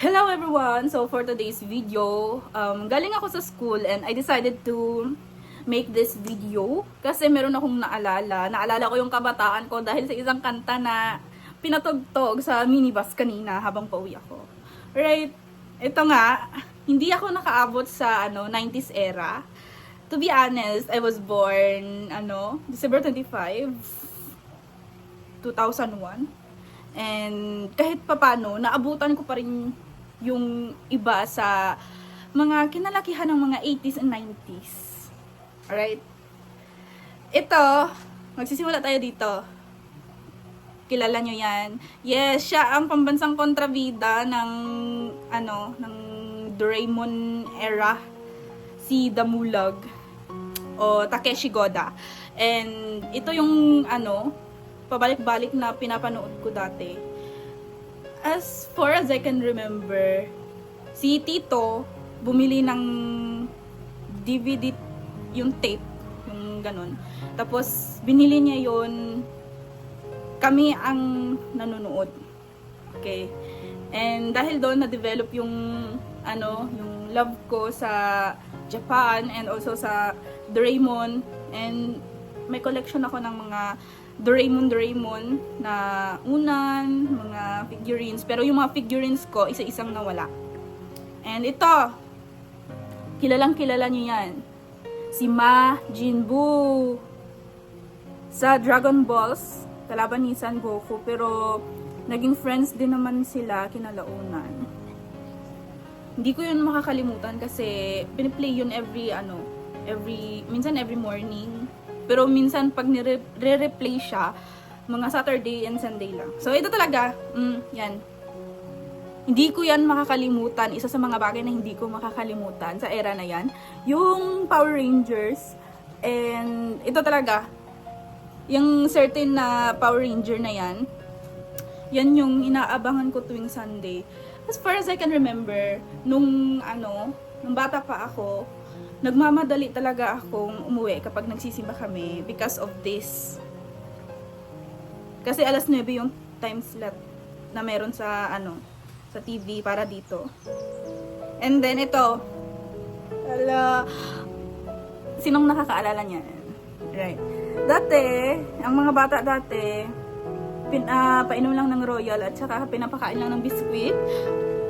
Hello everyone! So for today's video, um, galing ako sa school and I decided to make this video kasi meron akong naalala. Naalala ko yung kabataan ko dahil sa isang kanta na pinatugtog sa minibus kanina habang pauwi ako. Right? Ito nga, hindi ako nakaabot sa ano 90s era. To be honest, I was born ano, December 25, 2001. And kahit papano, naabutan ko pa rin yung iba sa mga kinalakihan ng mga 80s and 90s. Alright? Ito, magsisimula tayo dito. Kilala nyo yan. Yes, siya ang pambansang kontrabida ng, ano, ng Doraemon era. Si Damulag o Takeshi Goda. And ito yung, ano, pabalik-balik na pinapanood ko dati. As far as I can remember, si Tito bumili ng DVD yung tape, yung ganun. Tapos binili niya yon kami ang nanonood. Okay. And dahil doon na-develop yung ano, yung love ko sa Japan and also sa Doraemon and may collection ako ng mga Doraemon Doraemon na unan, mga figurines. Pero yung mga figurines ko, isa-isang nawala. And ito, kilalang kilala niyo yan. Si Ma Jinbu. Sa Dragon Balls, kalaban ni San Goku. Pero naging friends din naman sila kinalaunan. Hindi ko yun makakalimutan kasi piniplay yun every ano, every, minsan every morning. Pero minsan pag nire-replay siya, mga Saturday and Sunday lang. So ito talaga, mm, yan. Hindi ko yan makakalimutan. Isa sa mga bagay na hindi ko makakalimutan sa era na yan. Yung Power Rangers. And ito talaga, yung certain na Power Ranger na yan, yan yung inaabangan ko tuwing Sunday. As far as I can remember, nung ano, nung bata pa ako, nagmamadali talaga akong umuwi kapag nagsisimba kami because of this. Kasi alas 9 yung time slot na meron sa ano, sa TV para dito. And then ito, ala, sinong nakakaalala niyan? Right. Dati, ang mga bata dati, pin, ah, painom lang ng royal at saka pinapakain lang ng biskuit.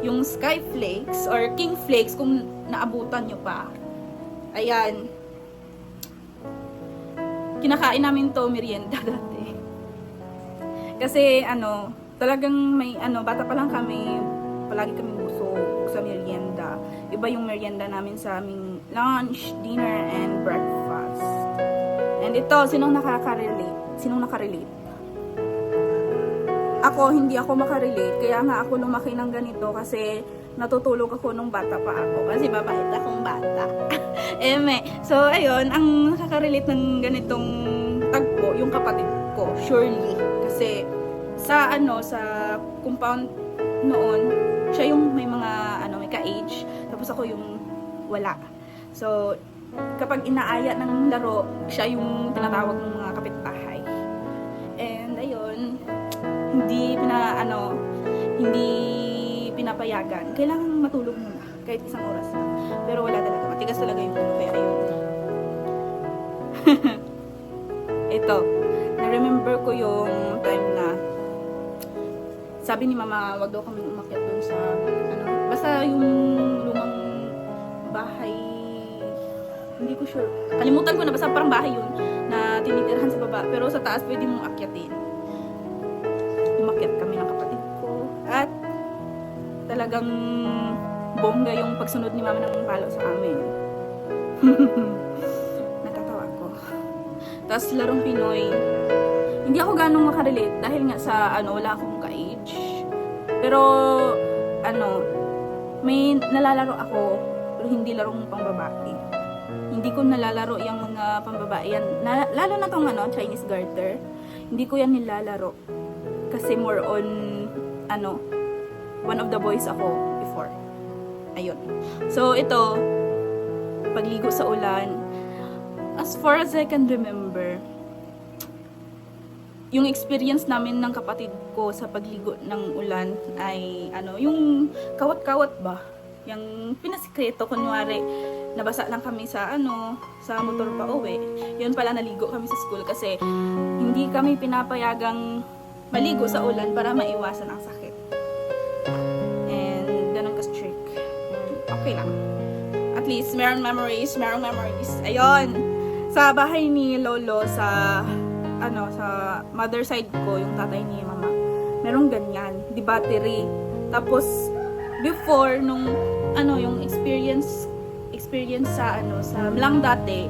Yung sky flakes or king flakes kung naabutan nyo pa. Ayan. Kinakain namin to merienda dati. Kasi ano, talagang may ano, bata pa lang kami, palagi kami busog sa merienda. Iba yung merienda namin sa aming lunch, dinner, and breakfast. And ito, sinong nakaka-relate? Sinong nakarelate? Ako, hindi ako makarelate. Kaya nga ako lumaki ng ganito kasi natutulog ako nung bata pa ako. Kasi babait akong bata. Eme. So, ayun, ang nakaka-relate ng ganitong tagpo, yung kapatid ko, surely. Kasi, sa ano, sa compound noon, siya yung may mga, ano, may ka-age. Tapos ako yung wala. So, kapag inaaya ng laro, siya yung tinatawag ng mga kapitbahay. And, ayun, hindi pina, ano, pinapayagan. Kailangan matulog muna, kahit isang oras lang. Pero wala talaga, matigas talaga yung ulo, kaya ayun. Ito, na-remember ko yung time na sabi ni mama, wag daw kami umakyat dun sa, ano, basta yung lumang bahay, hindi ko sure. Kalimutan ko na, basta parang bahay yun, na tinitirahan sa baba. Pero sa taas, pwede mong akyatin. Talagang bongga yung pagsunod ni mama ng palo sa amin. Natatawa ko. Tapos larong Pinoy. Hindi ako ganong makarelate dahil nga sa ano, wala akong ka-age. Pero ano, may nalalaro ako pero hindi larong pangbabae. Hindi ko nalalaro yung mga pambabae yan. Na, lalo na tong ano, Chinese garter. Hindi ko yan nilalaro. Kasi more on ano, one of the boys ako before. Ayun. So, ito, pagligo sa ulan, as far as I can remember, yung experience namin ng kapatid ko sa pagligo ng ulan ay ano, yung kawat-kawat ba? Yung pinasikreto, kunwari, nabasa lang kami sa ano, sa motor pa uwi. Yun pala naligo kami sa school kasi hindi kami pinapayagang maligo sa ulan para maiwasan ang sakit. Okay lang. At least meron memories, meron memories. Ayun. Sa bahay ni Lolo sa ano sa mother side ko, yung tatay ni mama. Merong ganyan, di battery. Tapos before nung ano yung experience experience sa ano sa lang dati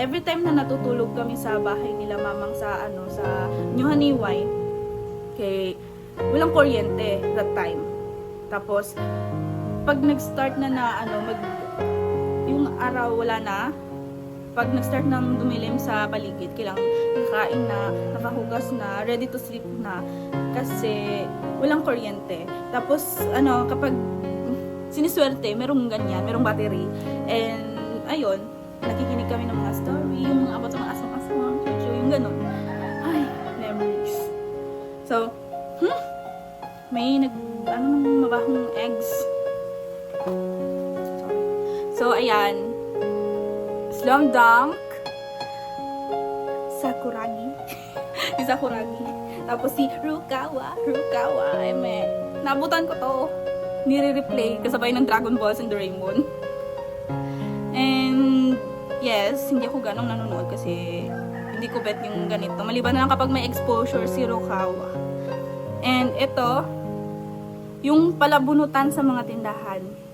every time na natutulog kami sa bahay nila mamang sa ano sa New Haniway kay walang kuryente that time tapos pag nag-start na na ano mag yung araw wala na pag nag-start nang dumilim sa paligid kailangan nakain na nakahugas na ready to sleep na kasi walang kuryente tapos ano kapag siniswerte, merong ganyan, merong battery. And, ayun, nakikinig kami ng mga story, yung mga about sa mga chuchu, yung ganun. Ay, memories. So, hmm, may nag, ano mabahong eggs. So, ayan, Slam Dunk, Sakuragi, si Sakuragi, tapos si Rukawa, Rukawa, ay may, nabutan ko to nire-replay kasabay ng Dragon Balls and Doraemon. And yes, hindi ako ganong nanonood kasi hindi ko bet yung ganito. Maliban na lang kapag may exposure si Rokawa. And ito, yung palabunutan sa mga tindahan.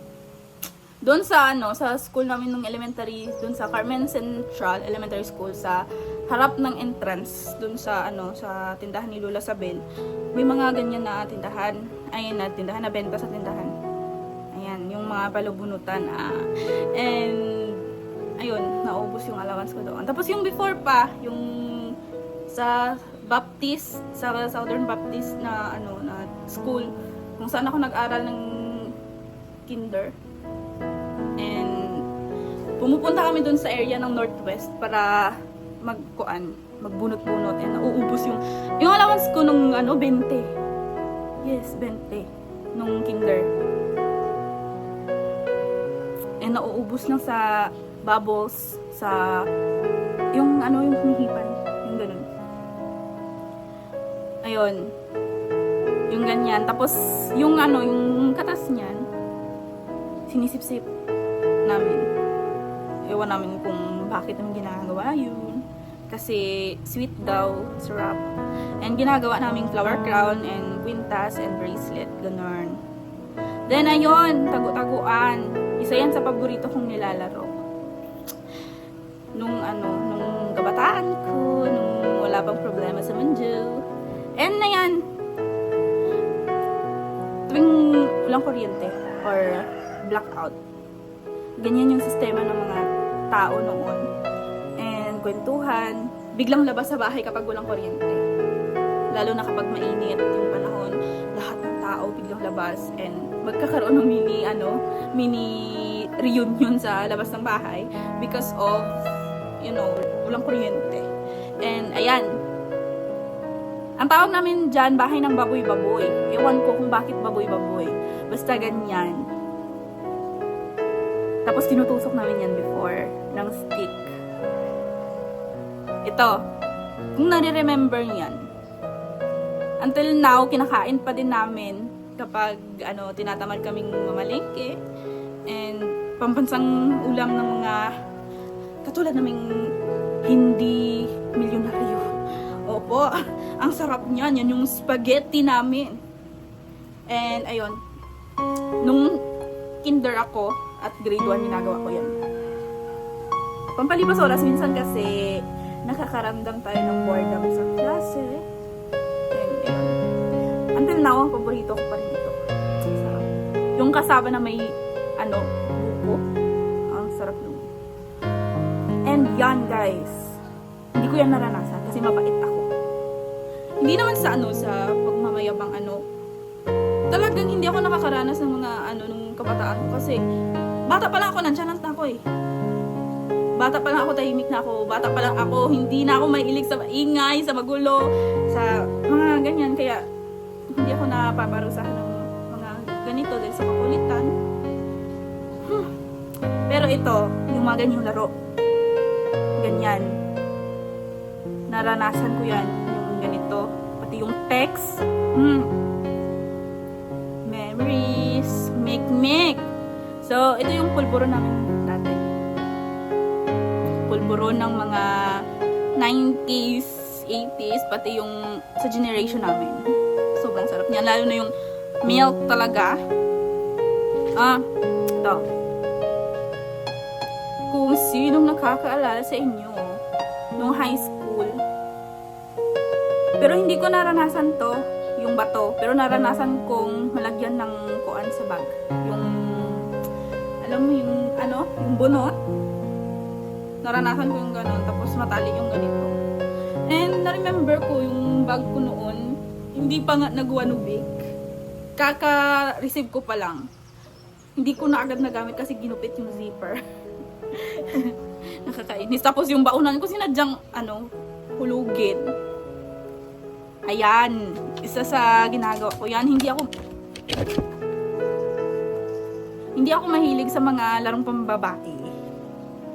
Doon sa ano, sa school namin nung elementary, doon sa Carmen Central Elementary School sa harap ng entrance doon sa ano sa tindahan ni Lola Sabel. May mga ganyan na tindahan. Ayun na tindahan na benta sa tindahan. Ayan, yung mga palubunutan. Ah. And ayun, naubos yung allowance ko doon. Tapos yung before pa, yung sa Baptist, sa Southern Baptist na ano na school kung saan ako nag-aral ng kinder. Pumupunta kami doon sa area ng Northwest para magkuan, magbunot-bunot and nauubos yung yung allowance ko nung ano 20. Yes, 20 nung kinder. And nauubos lang sa bubbles, sa yung ano yung hinihipan, yung ganun. Ayun. Yung ganyan. Tapos, yung ano, yung katas niyan, sinisip-sip namin. Ewan namin kung bakit namin ginagawa yun. Kasi sweet daw, sarap. And ginagawa namin flower crown and quintas and bracelet, ganun. Then ayun, tagu-taguan. Isa yan sa paborito kong nilalaro. Nung ano, nung kabataan ko, nung wala pang problema sa mundo. And na yan, tuwing walang kuryente or blackout. Ganyan yung sistema ng mga tao noon. And kwentuhan, biglang labas sa bahay kapag walang kuryente. Lalo na kapag mainit yung panahon, lahat ng tao biglang labas and magkakaroon ng mini ano, mini reunion sa labas ng bahay because of you know, walang kuryente. And ayan, ang tawag namin dyan, bahay ng baboy-baboy. Ewan ko kung bakit baboy-baboy. Basta ganyan. Tapos tinutusok namin yan before ng stick. Ito, kung nare-remember niyan, until now, kinakain pa din namin kapag ano, tinatamad kaming mamalengke and pambansang ulam ng mga katulad naming hindi milyonaryo. Opo, ang sarap niyan. Yan yung spaghetti namin. And ayun, nung kinder ako at grade 1 ginagawa ko yan. Pampalipas oras minsan kasi nakakaramdam tayo ng boredom sa klase. And ayun. Until now, ang paborito ko pa rin ito. Sarap. Yung kasama na may ano, buko. Ang sarap nun. And yan guys. Hindi ko yan naranasan kasi mabait ako. Hindi naman sa ano, sa pagmamayabang ano. Talagang hindi ako nakakaranas ng mga ano nung kabataan ko kasi bata pa lang ako, nandyan lang ako eh. bata pa lang ako, tahimik na ako. Bata pa lang ako, hindi na ako mahilig sa ingay, sa magulo, sa mga ganyan. Kaya, hindi ako napaparusahan ng mga ganito dahil sa kakulitan. Hmm. Pero ito, yung mga ganyang laro. Ganyan. Naranasan ko yan. Yung ganito. Pati yung text. Hmm. So, ito yung pulburo namin dati. Pulburo ng mga 90s, 80s, pati yung sa generation namin. Sobrang sarap niya. Lalo na yung milk talaga. Ah, ito. Kung sinong nakakaalala sa inyo nung high school. Pero hindi ko naranasan to, yung bato. Pero naranasan kong malagyan ng kuan sa bag. Yung, alam mo yung, ano, yung bunot. Naranasan ko yung ganon. Tapos matali yung ganito. And na-remember ko yung bag ko noon, hindi pa nga nagwanubik. Kaka-receive ko pa lang. Hindi ko na agad nagamit kasi ginupit yung zipper. Nakakainis. Tapos yung baunan ko sinadyang, ano, hulugin. Ayan. Isa sa ginagawa ko yan. Hindi ako, hindi ako mahilig sa mga larong pambabae.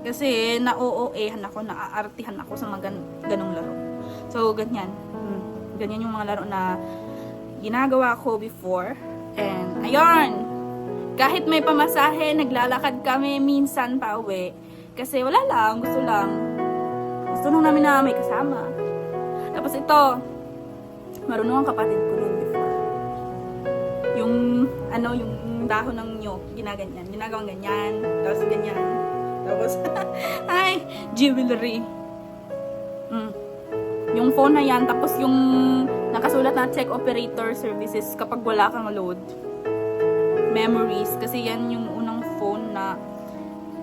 Kasi na-OOE-han ako, naaartihan ako sa mga gan- ganong laro. So, ganyan. Hmm. Ganyan yung mga laro na ginagawa ko before. And, ayun! Kahit may pamasahe, naglalakad kami minsan pa uwi. Kasi wala lang, gusto lang. Gusto nung namin na may kasama. Tapos ito, marunong ang kapatid ko rin before. Yung, ano, yung dahon ng nyo, ginaganyan. Ginagawang ganyan, tapos ganyan. Tapos, ay, jewelry. Mm. Yung phone na yan, tapos yung nakasulat na check operator services kapag wala kang load. Memories, kasi yan yung unang phone na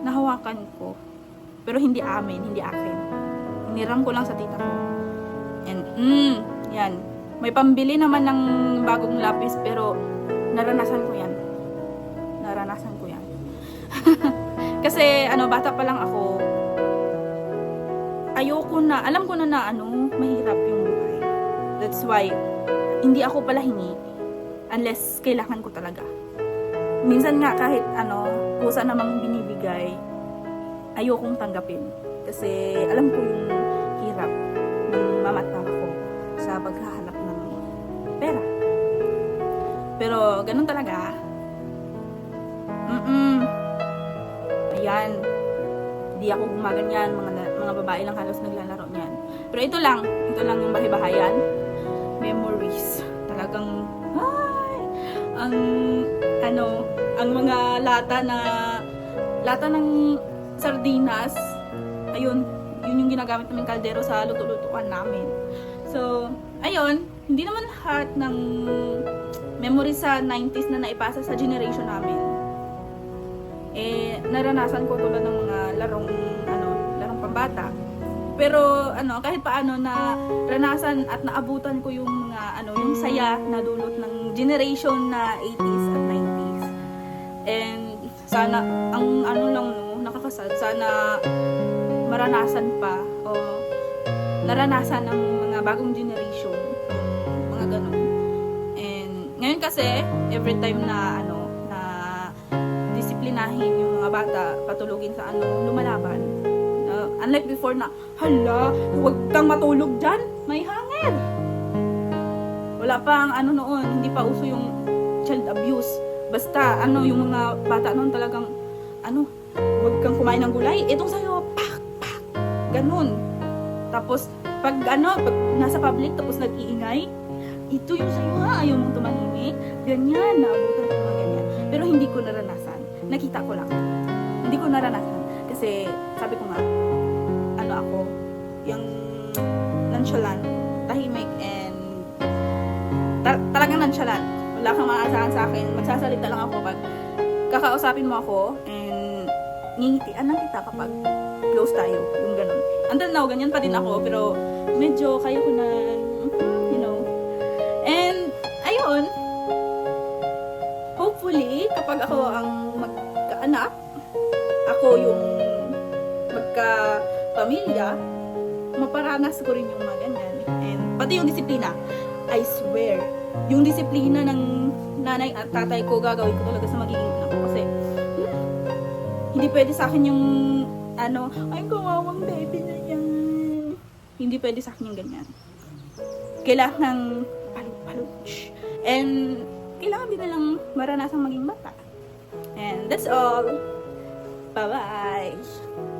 nahawakan ko. Pero hindi amin, hindi akin. Hiniram ko lang sa tita ko. And, mm, yan. May pambili naman ng bagong lapis, pero naranasan ko yan. Naranasan ko yan. Kasi, ano, bata pa lang ako, ayoko na, alam ko na na, ano, mahirap yung buhay. That's why, hindi ako pala hingi unless kailangan ko talaga. Minsan nga kahit ano, kusa namang binibigay, ayokong tanggapin. Kasi alam ko yung hirap ng mama ko sa paghahanap ng pera. Pero ganun talaga. Hindi ako gumaganyan. Mga, mga babae lang halos naglalaro niyan. Pero ito lang. Ito lang yung bahay-bahayan. Memories. Talagang, ay, ang, ano, ang mga lata na, lata ng sardinas, ayun, yun yung ginagamit namin kaldero sa luto-lutuan namin. So, ayun, hindi naman lahat ng memories sa 90s na naipasa sa generation namin. Eh, naranasan ko tulad ng mga larong, ano, larong pambata. Pero, ano, kahit paano na ranasan at naabutan ko yung mga, ano, yung saya na dulot ng generation na 80s at 90s. And, sana, ang ano lang, no, nakakasad, sana maranasan pa o naranasan ng mga bagong generation mga ganun. And ngayon kasi every time na ano disiplinahin yung mga bata patulugin sa ano lumalaban. Uh, unlike before na hala, huwag kang matulog diyan, may hangin. Wala pang ano noon, hindi pa uso yung child abuse. Basta ano yung mga bata noon talagang ano, huwag kang kumain ng gulay. Itong sa'yo, pak, pak. Ganun. Tapos, pag ano, pag nasa public, tapos nag-iingay, ito yung sa'yo ha, ayaw mong tumahimik. Ganyan, naabutan ko ganyan. Pero hindi ko naranasan. Nakita ko lang. Hindi ko naranasan. Kasi, sabi ko nga, ano ako, yung nonchalant, tahimik, and ta- talagang nonchalant. Wala kang maasahan sa akin. Magsasalita lang ako pag kakausapin mo ako and ngingitian lang kita kapag close tayo. Yung ganun. Until now, ganyan pa din ako. Pero medyo kaya ko na, magka-pamilya, maparanas ko rin yung mga ganyan. And pati yung disiplina, I swear, yung disiplina ng nanay at tatay ko gagawin ko talaga sa magiging anak ko kasi hmm, hindi pwede sa akin yung ano, ay kawawang baby na yan. Hindi pwede sa akin yung ganyan. Kailangan paluch-paluch. And kailangan din nilang maranasang maging bata. And that's all. Bye-bye.